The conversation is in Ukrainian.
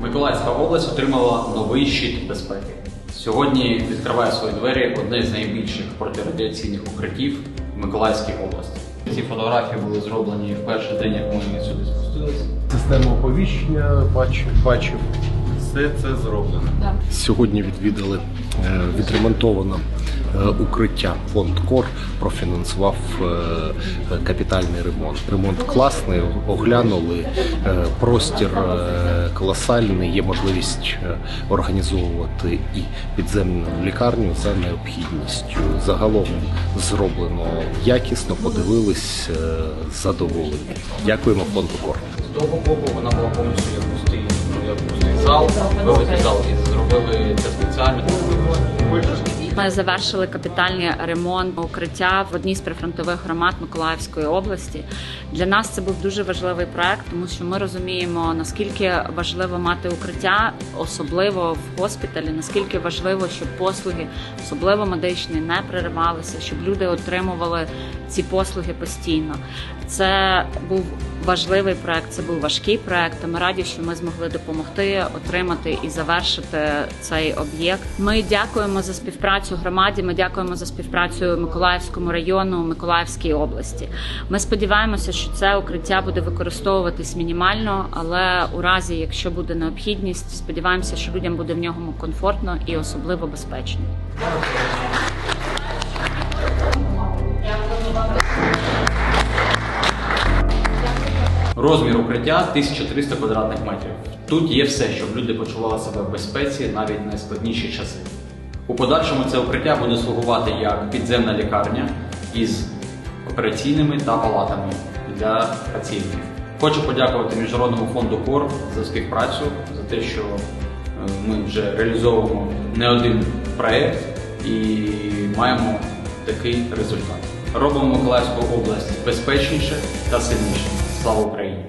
Миколаївська область отримала новий щит безпеки. Сьогодні відкриває свої двері одне з найбільших протирадіаційних укриттів в Миколаївській області. Ці фотографії були зроблені в перший день, як ми сюди спустилися. Систему оповіщення бачив, бачив. Все це зроблено. Сьогодні відвідали е, відремонтоване е, укриття. Фонд КОР профінансував е, капітальний ремонт. Ремонт класний, оглянули простір колосальний. Є можливість організовувати і підземну лікарню за необхідністю. Загалом зроблено якісно, подивились задоволені. Дякуємо фонду КОР. З того боку вона була повністю пустий, зал, великий зал, і зробили це спеціально. Ми завершили капітальний ремонт укриття в одній з прифронтових громад Миколаївської області. Для нас це був дуже важливий проект, тому що ми розуміємо наскільки важливо мати укриття, особливо в госпіталі, наскільки важливо, щоб послуги, особливо медичні, не переривалися, щоб люди отримували ці послуги постійно. Це був важливий проект, це був важкий проект. Ми раді, що ми змогли допомогти отримати і завершити цей об'єкт. Ми дякуємо за співпрацю громаді. Ми дякуємо за співпрацю Миколаївському району, Миколаївській області. Ми сподіваємося, що це укриття буде використовуватись мінімально, але у разі, якщо буде необхідність, сподіваємося, що людям буде в ньому комфортно і особливо безпечно. Розмір укриття 1300 квадратних метрів. Тут є все, щоб люди почували себе в безпеці навіть найскладніші часи. У подальшому це укриття буде слугувати як підземна лікарня із операційними та палатами для пацієнтів. Хочу подякувати Міжнародному фонду КОР за співпрацю, за те, що е, ми вже реалізовуємо не один проект і маємо такий результат. Робимо Миколаївську область безпечніше та сильніше. Слава Україні!